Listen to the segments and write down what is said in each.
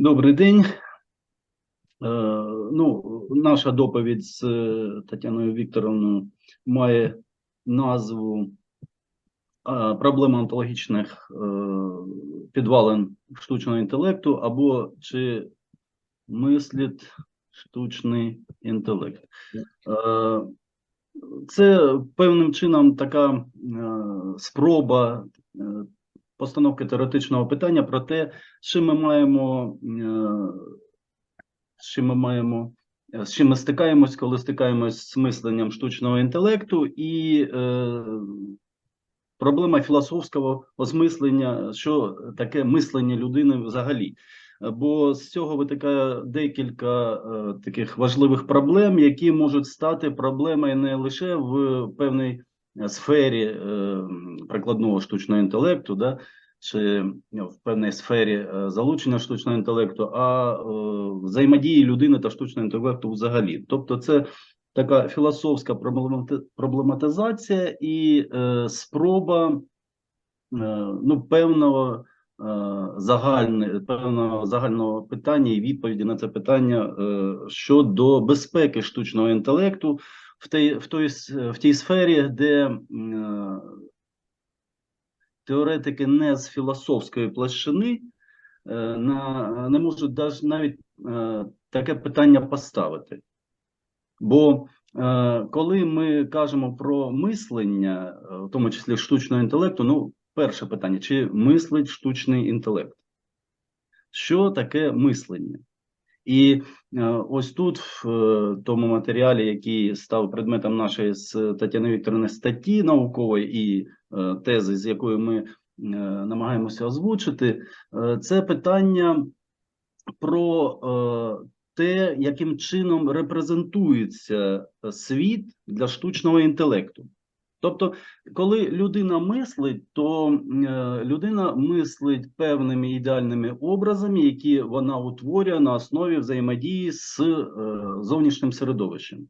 Добрий день. Е, ну, наша доповідь з е, Тетяною Вікторовною має назву е, Проблема онтологічних підвалин штучного інтелекту або чи мислить штучний інтелект. Це певним чином така спроба постановки теоретичного питання про те, з чим ми маємо, е, з чим ми маємо, е, з чим ми стикаємось, коли стикаємось з мисленням штучного інтелекту, і е, проблема філософського осмислення, що таке мислення людини взагалі. Е, Бо з цього витикає декілька е, таких важливих проблем, які можуть стати проблемою не лише в певній е, сфері е, прикладного штучного інтелекту, да, чи ну, в певній сфері е, залучення штучного інтелекту, а е, взаємодії людини та штучного інтелекту взагалі. Тобто, це така філософська проблематизація і е, спроба е, ну, певного е, загальне, певного загального питання і відповіді на це питання е, щодо безпеки штучного інтелекту в тій, в той, в тій сфері, де е, теоретики не з філософської площини е, на, не можуть навіть е, таке питання поставити. Бо коли ми кажемо про мислення, в тому числі штучного інтелекту, ну, перше питання: чи мислить штучний інтелект? Що таке мислення? І е, ось тут, в е, тому матеріалі, який став предметом нашої з Тетяни Вікторовни статті наукової і е, тези, з якою ми намагаємося озвучити, це питання про те, яким чином репрезентується світ для штучного інтелекту. Тобто, коли людина мислить, то е, людина мислить певними ідеальними образами, які вона утворює на основі взаємодії з е, зовнішнім середовищем.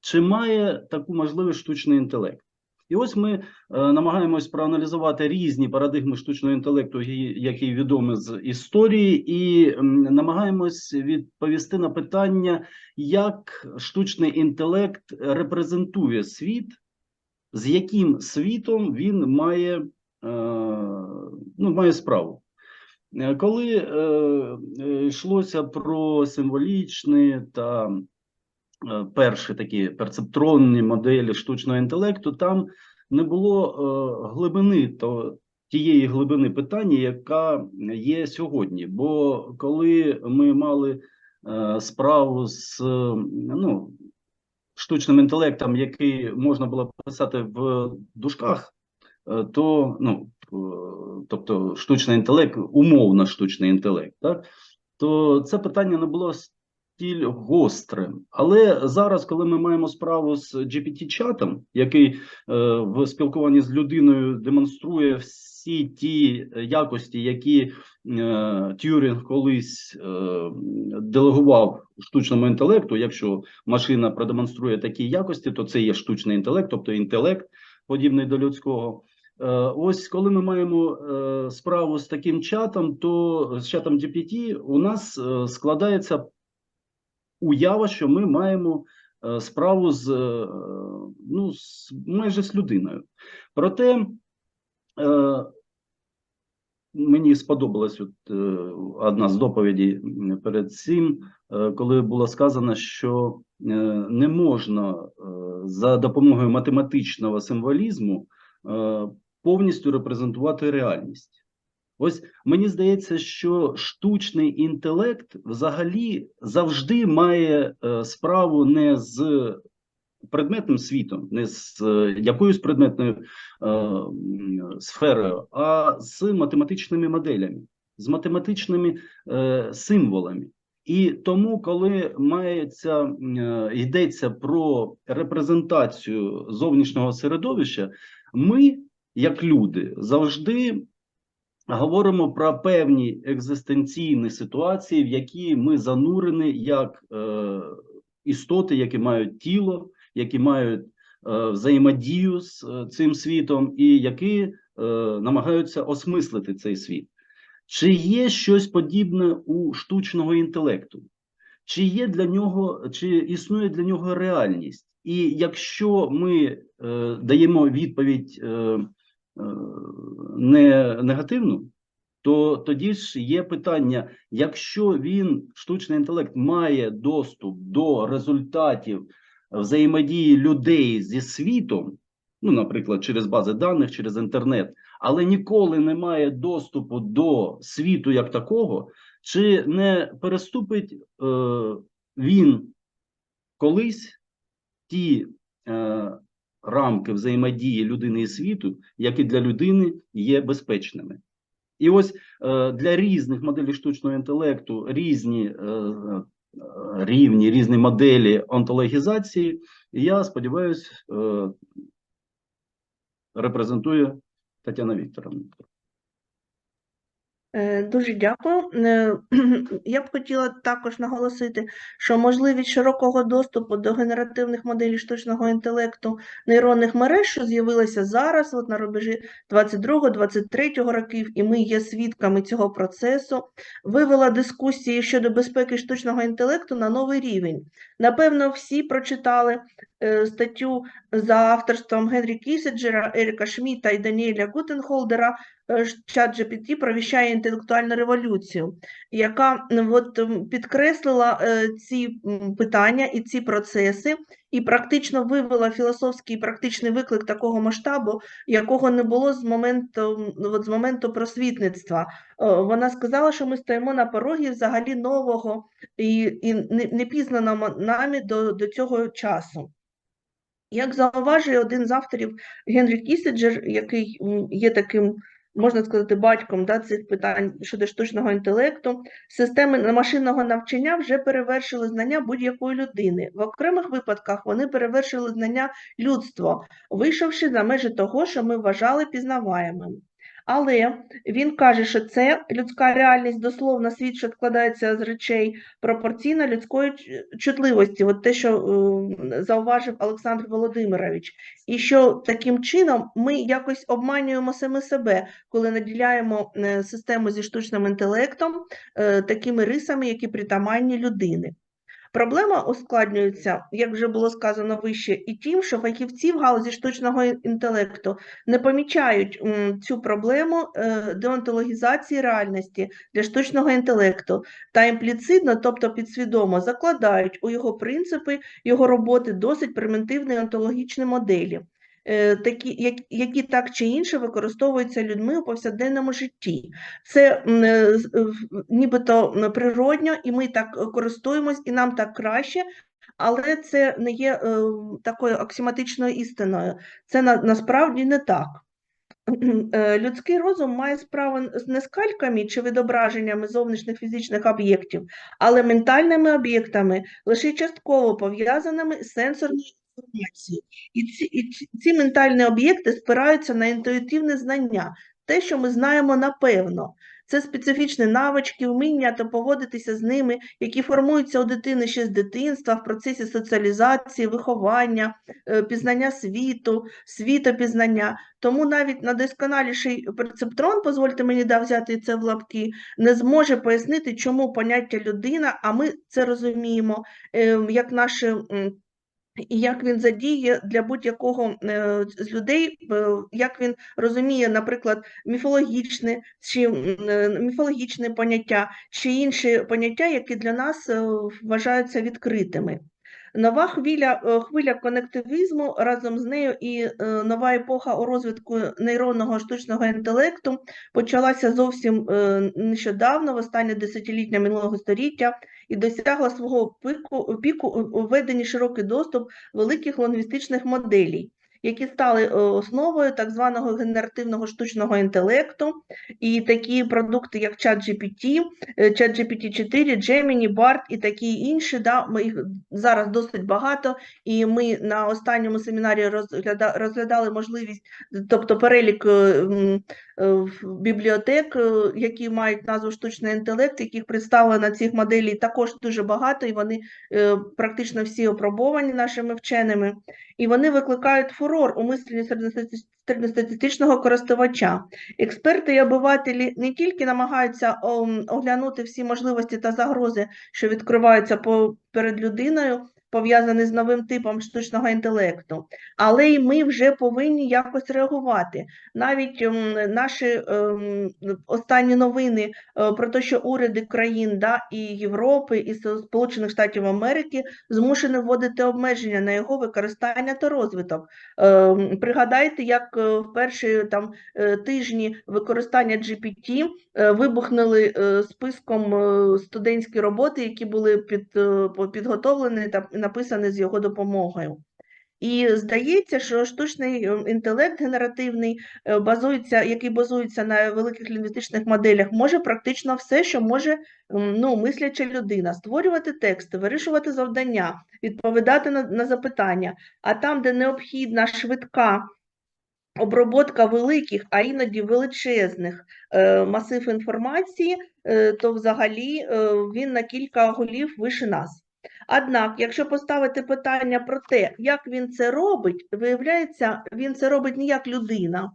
Чи має таку можливість штучний інтелект? І ось ми е, намагаємось проаналізувати різні парадигми штучного інтелекту, які- відомі з історії, і намагаємось відповісти на питання, як штучний інтелект репрезентує світ, з яким світом він має, е, ну, має справу. Е, Коли е, йшлося про символічні та перші такі перцептронні моделі штучного інтелекту, там не було глибини то, тієї глибини питання, яка є сьогодні. Бо коли ми мали справу з ну, штучним інтелектом, який можна було писати в дужках, е, то ну, е, тобто штучний інтелект, умовно штучний інтелект, так то це питання не було стіль гострим. Але зараз, коли ми маємо справу з GPT-чатом, який е, в спілкуванні з людиною демонструє всі ті якості, які е, Тюрінг колись е, делегував штучному інтелекту, якщо машина продемонструє такі якості, то це є штучний інтелект, тобто інтелект, подібний до людського. Е, Ось коли ми маємо е, справу з таким чатом, то з чатом GPT у нас е, складається уява, що ми маємо е, справу з е, ну з майже з людиною. Проте е, мені сподобалась от, е, одна з доповідей перед цим, е, коли було сказано, що е, не можна е, за допомогою математичного символізму е, повністю репрезентувати реальність. Ось мені здається, що штучний інтелект взагалі завжди має е, справу не з предметним світом, не з е, якоюсь предметною е, сферою, а з математичними моделями, з математичними е, символами. І тому, коли мається е, йдеться про репрезентацію зовнішнього середовища, ми, як люди, завжди говоримо про певні екзистенційні ситуації, в які ми занурені як е, істоти, які мають тіло, які мають е, взаємодію з е, цим світом, і які е, намагаються осмислити цей світ. Чи є щось подібне у штучного інтелекту? Чи є для нього, чи існує для нього реальність? І якщо ми е, даємо відповідь е, е, не негативну, то тоді ж є питання: якщо він, штучний інтелект, має доступ до результатів взаємодії людей зі світом, ну, наприклад, через бази даних, через інтернет, але ніколи не має доступу до світу як такого, чи не переступить е, він колись ті е, рамки взаємодії людини і світу, які для людини є безпечними? І ось е, для різних моделей штучного інтелекту різні е, рівні, різні моделі онтологізації. І я сподіваюся, репрезентую репрезентує Тетяна Вікторовна. Е, Дуже дякую. Е, Я б хотіла також наголосити, що можливість широкого доступу до генеративних моделей штучного інтелекту нейронних мереж, що з'явилася зараз, от на рубежі 22-23 років, і ми є свідками цього процесу, вивела дискусії щодо безпеки штучного інтелекту на новий рівень. Напевно, всі прочитали статтю за авторством Генрі Кісіджера, Еріка Шміта і Даніеля Гутенхолдера е, чат GPT провіщає інтелектуальну революцію, яка от, підкреслила е, ці питання і ці процеси, і практично вивела філософський і практичний виклик такого масштабу, якого не було з моменту, от, з моменту просвітництва. Е, Вона сказала, що ми стоїмо на порогі взагалі нового і, і не- непізнаного нами до, до цього часу. Як зауважує один з авторів Генрі Кісіджер, який є таким, можна сказати, батьком да, цих питань щодо штучного інтелекту, системи машинного навчання вже перевершили знання будь-якої людини. В окремих випадках вони перевершили знання людства, вийшовши за межі того, що ми вважали пізнаваємим. Але він каже, що це людська реальність, дословно світ, що складається з речей, пропорційна людської чутливості, от те, що е, зауважив Олександр Володимирович, і що таким чином ми якось обманюємо саме себе, коли наділяємо е, систему зі штучним інтелектом е, такими рисами, які притаманні людини. Проблема ускладнюється, як вже було сказано вище, і тим, що фахівці в галузі штучного інтелекту не помічають цю проблему е, деонтологізації реальності для штучного інтелекту. Та імпліцитно, тобто підсвідомо, закладають у його принципи його роботи досить примітивні онтологічні моделі, такі, як- які так чи інше використовуються людьми у повсякденному житті. Це е, в- нібито природньо, і ми так е, користуємось, і нам так краще. Але це не є е, такою аксіоматичною істиною. Це на, насправді не так. Е, Людський розум має справу не з кальками чи відображеннями зовнішніх фізичних об'єктів, але ментальними об'єктами, лише частково пов'язаними з сенсорною інформацією. І ці, і ці- ментальні об'єкти спираються на інтуїтивне знання, те, що ми знаємо напевно. Це специфічні навички, вміння та поводитися з ними, які формуються у дитини ще з дитинства в процесі соціалізації, виховання, е, пізнання світу, світопізнання. Тому навіть найдосконаліший перцептрон, дозвольте мені да взяти це в лапки, не зможе пояснити, чому поняття людина, а ми це розуміємо, е, як наше. І як він задіє для будь-якого е, з людей, е, як він розуміє, наприклад, міфологічне чи е, міфологічне поняття, чи інші поняття, які для нас вважаються відкритими. Нова хвиля, хвиля конективізму разом з нею і нова епоха у розвитку нейронного штучного інтелекту почалася зовсім нещодавно, в останнє десятиліття минулого століття, і досягла свого піку, піку у введенні широкий доступ великих лінгвістичних моделей, які стали е, основою так званого генеративного штучного інтелекту, і такі продукти, як ChatGPT, е, ChatGPT 4, Gemini, BART і такі інші, да, ми їх зараз досить багато, і ми на останньому семінарі розгляда, розглядали можливість, тобто перелік е, бібліотек, е, які мають назву штучний інтелект, яких представлено цих моделей також дуже багато, і вони е, практично всі опробовані нашими вченими, і вони викликають фурор у мисленні середньостатистичного користувача. Експерти і обивателі не тільки намагаються оглянути всі можливості та загрози, що відкриваються перед людиною, пов'язані з новим типом штучного інтелекту, але й ми вже повинні якось реагувати. Навіть ем, наші ем, останні новини е, про те, що уряди країн да, і Європи, і Сполучених Штатів Америки змушені вводити обмеження на його використання та розвиток. Ем, Пригадайте, як е, в перші там е, тижні використання GPT вибухнули списком студентські роботи, які були під, підготовлені та написані з його допомогою. І здається, що штучний е, інтелект генеративний е, базується, який базується на великих лінгвістичних моделях, може практично все, що може ну, мисляча людина, створювати тексти, вирішувати завдання, відповідати на, на запитання. А там, де необхідна швидка оброботка великих, а іноді величезних е, масив інформації, е, то взагалі е, він на кілька голів вище нас. Однак, якщо поставити питання про те, як він це робить, виявляється, він це робить не як людина.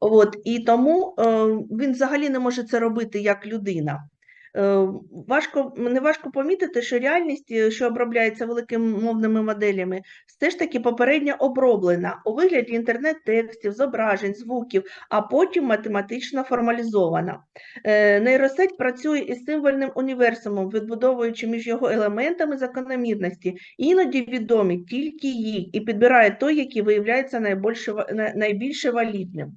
От, і тому е, він взагалі не може це робити як людина. Е, важко, не важко помітити, що реальність, е, що обробляється великими мовними моделями, все ж таки попередньо оброблена у вигляді інтернет-текстів, зображень, звуків, а потім математично формалізована. Е, Нейросеть працює із символьним універсумом, відбудовуючи між його елементами закономірності, іноді відомі тільки їй, і підбирає той, який виявляється найбільше, валідним.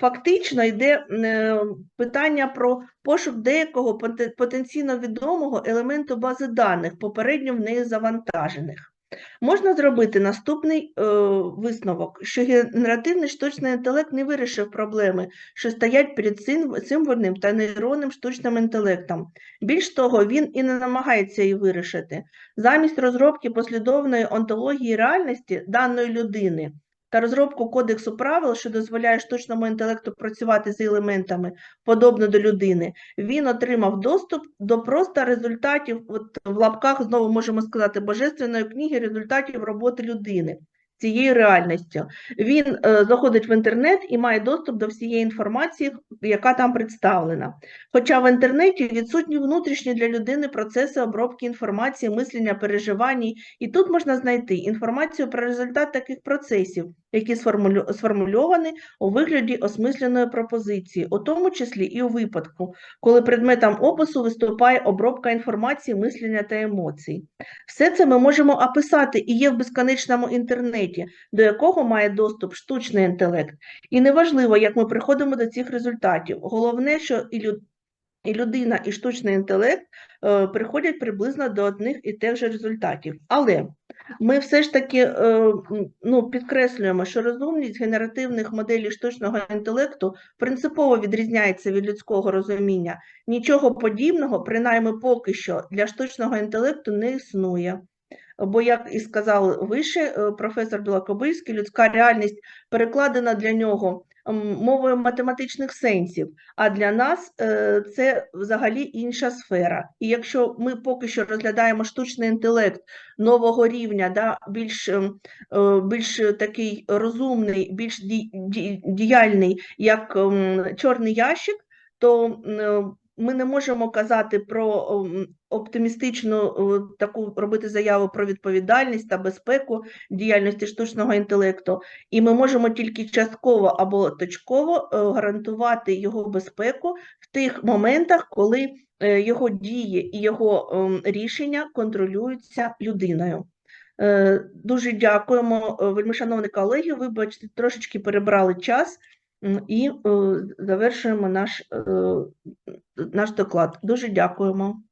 Фактично йде е, питання про пошук деякого потенційно відомого елементу бази даних, попередньо в неї завантажених. Можна зробити наступний е, висновок, що генеративний штучний інтелект не вирішив проблеми, що стоять перед сим- символьним та нейронним штучним інтелектом. Більш того, він і не намагається її вирішити. Замість розробки послідовної онтології реальності даної людини та розробку кодексу правил, що дозволяє штучному інтелекту працювати з елементами, подобно до людини, він отримав доступ до просто результатів, от в лапках знову можемо сказати, божественної книги результатів роботи людини. Цією реальністю. Він е, заходить в інтернет і має доступ до всієї інформації, яка там представлена. Хоча в інтернеті відсутні внутрішні для людини процеси обробки інформації, мислення, переживань, і тут можна знайти інформацію про результат таких процесів, які сформульовані у вигляді осмисленої пропозиції, у тому числі і у випадку, коли предметом опису виступає обробка інформації, мислення та емоцій. Все це ми можемо описати і є в безконечному інтернеті, до якого має доступ штучний інтелект. І неважливо, як ми приходимо до цих результатів. Головне, що і і людина, і штучний інтелект е, приходять приблизно до одних і тих же результатів. Але ми все ж таки е, ну, підкреслюємо, що розумність генеративних моделей штучного інтелекту принципово відрізняється від людського розуміння. Нічого подібного, принаймні поки що, для штучного інтелекту не існує. Бо, як і сказав вище е, професор Білокобильський, людська реальність перекладена для нього мовою математичних сенсів, а для нас е, це взагалі інша сфера. І якщо ми поки що розглядаємо штучний інтелект нового рівня, да, більш, ем, е, більш такий розумний, більш ді- ді- діяльний, як ем, чорний ящик, то ми не можемо казати про оптимістичну таку робити заяву про відповідальність та безпеку діяльності штучного інтелекту, і ми можемо тільки частково або точково е, гарантувати його безпеку в тих моментах, коли е, його дії і його ем, рішення контролюються людиною. Е, Дуже дякуємо, вельмишановні колеги. Вибачте, трошечки перебрали час і е, завершуємо наш, е, наш доклад. Дуже дякуємо.